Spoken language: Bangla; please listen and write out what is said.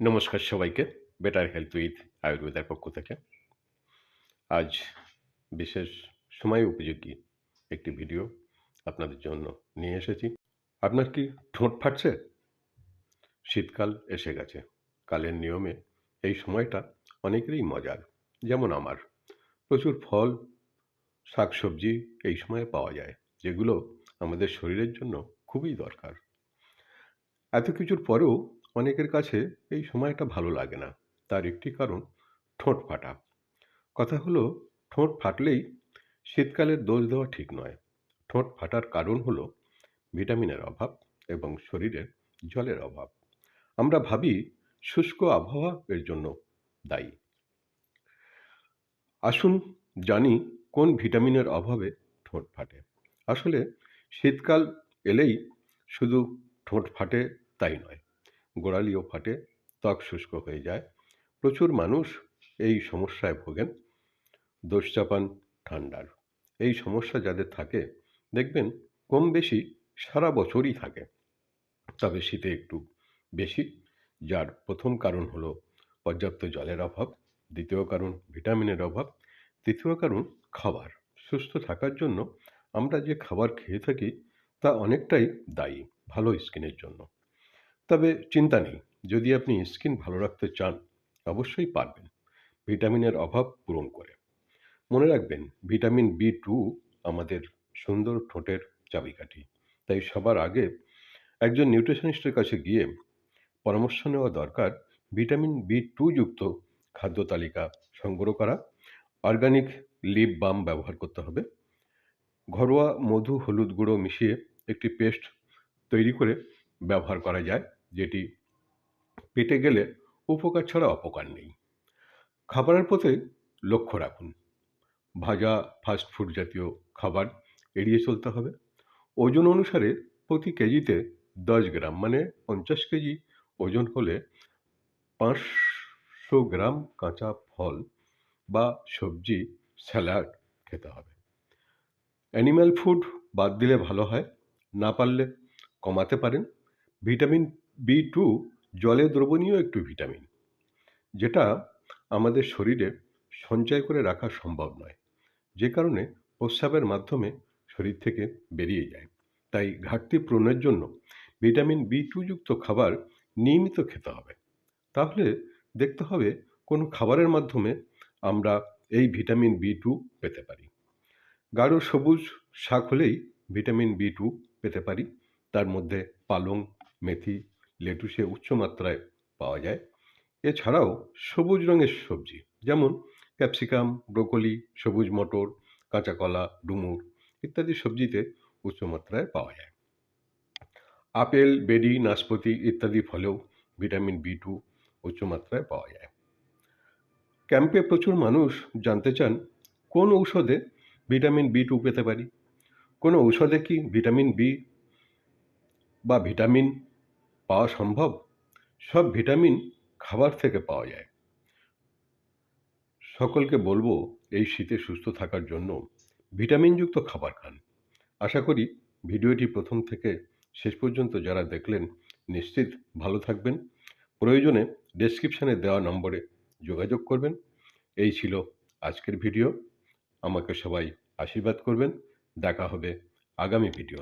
নমস্কার সবাইকে। বেটার হেলথ উইথ আয়ুর্বেদের পক্ষ থেকে। আজ বিশেষ সময় উপযোগী একটি ভিডিও আপনাদের জন্য নিয়ে এসেছি। আপনার কি ঠোঁট ফাটছে? শীতকাল এসে গেছে। কালের নিয়মে এই সময়টা অনেকেরই মজার, যেমন আমার। প্রচুর ফল, শাকসবজি এই সময়ে পাওয়া যায়, যেগুলো আমাদের শরীরের জন্য খুবই দরকার। এত কিছুর পরেও অনেকের কাছে এই সময়টা ভালো লাগে না। তার একটি কারণ, ঠোঁট ফাটা। কথা হলো, ঠোঁট ফাটলেই শীতকালের দোষ দেওয়া ঠিক নয়। ঠোঁট ফাটার কারণ হলো ভিটামিনের অভাব এবং শরীরের জলের অভাব। আমরা ভাবি, শুষ্ক আবহাওয়া এর জন্য দায়ী। আসুন জানি কোন ভিটামিনের অভাবে ঠোঁট ফাটে। আসলে শীতকাল এলেই শুধু ঠোঁট ফাটে তাই নয়। গোড়ালিও ফাটে ত্বক শুষ্ক হয়ে যায়। প্রচুর মানুষ এই সমস্যায় ভোগেন। দোষ চাপান ঠান্ডার। এই সমস্যা যাদের থাকে, দেখবেন কম বেশি সারা বছরই থাকে। তবে শীতে একটু বেশি, যার প্রথম কারণ হলো পর্যাপ্ত জলের অভাব, দ্বিতীয় কারণ ভিটামিনের অভাব, তৃতীয় কারণ খাবার। সুস্থ থাকার জন্য আমরা যে খাবার খেয়ে থাকি, তা অনেকটাই দায়ী, ভালো স্কিনের জন্য। তবে চিন্তা নেই, যদি আপনি স্কিন ভালো রাখতে চান, অবশ্যই পারবেন। ভিটামিনের অভাব পূরণ করে। মনে রাখবেন, ভিটামিন বি টু আমাদের সুন্দর ঠোঁটের চাবিকাঠি। তাই সবার আগে একজন নিউট্রিশনিস্টের কাছে গিয়ে পরামর্শ নেওয়া দরকার, ভিটামিন বি টু যুক্ত খাদ্য তালিকা সংগ্রহ করা, অর্গানিক লিপ বাম ব্যবহার করতে হবে, ঘরোয়া মধু হলুদ গুঁড়ো মিশিয়ে একটি পেস্ট তৈরি করে ব্যবহার করা যায় যেটি পেটে গেলে উপকার ছাড়া অপকার নেই। খাবারের প্রতি লক্ষ্য রাখুন। ভাজা ফাস্টফুড জাতীয় খাবার এড়িয়ে চলতে হবে। ওজন অনুসারে প্রতি কেজিতে দশ গ্রাম মানে পঞ্চাশ কেজি ওজন হলে পাঁচশো গ্রাম কাঁচা ফল বা সবজি, স্যালাড খেতে হবে। অ্যানিম্যাল ফুড বাদ দিলে ভালো হয়। না পারলে কমাতে পারেন। ভিটামিন বি টু জলে দ্রবণীয় একটু ভিটামিন, যেটা আমাদের শরীরে সঞ্চয় করে রাখা সম্ভব নয়। যে কারণে প্রস্রাবের মাধ্যমে শরীর থেকে বেরিয়ে যায়। তাই ঘাটতি পূরণের জন্য ভিটামিন বি টু যুক্ত খাবার নিয়মিত খেতে হবে। তাহলে দেখতে হবে কোনো খাবারের মাধ্যমে আমরা এই ভিটামিন বি টু পেতে পারি। গাঢ় সবুজ শাক হলেই ভিটামিন বি টু পেতে পারি। তার মধ্যে পালং, মেথি লেটুসে উচ্চ মাত্রায় পাওয়া যায়। এছাড়াও সবুজ রঙের সবজি, যেমন ক্যাপসিকাম, ব্রোকলি, সবুজ মটর, কাঁচা কলা, ডুমুর ইত্যাদি সবজিতে উচ্চ মাত্রায় পাওয়া যায়। আপেল, বেরি, নাশপাতি ইত্যাদি ফলেও ভিটামিন বি টু উচ্চ মাত্রায় পাওয়া যায়। ক্যাম্পে প্রচুর মানুষ জানতে চান, কোন ঔষধে ভিটামিন বি টু পেতে পারি? কোনো ঔষধে কি ভিটামিন বি বা ভিটামিন পাওয়া সম্ভব? সব ভিটামিন খাবার থেকে পাওয়া যায়। সকলকে বলব, এই শীতে সুস্থ থাকার জন্য ভিটামিনযুক্ত খাবার খান। আশা করি ভিডিওটি প্রথম থেকে শেষ পর্যন্ত যারা দেখলেন, নিশ্চিত ভালো থাকবেন। প্রয়োজনে ডেসক্রিপশানে দেওয়া নম্বরে যোগাযোগ করবেন। এই ছিল আজকের ভিডিও। আমাকে সবাই আশীর্বাদ করবেন। দেখা হবে আগামী ভিডিও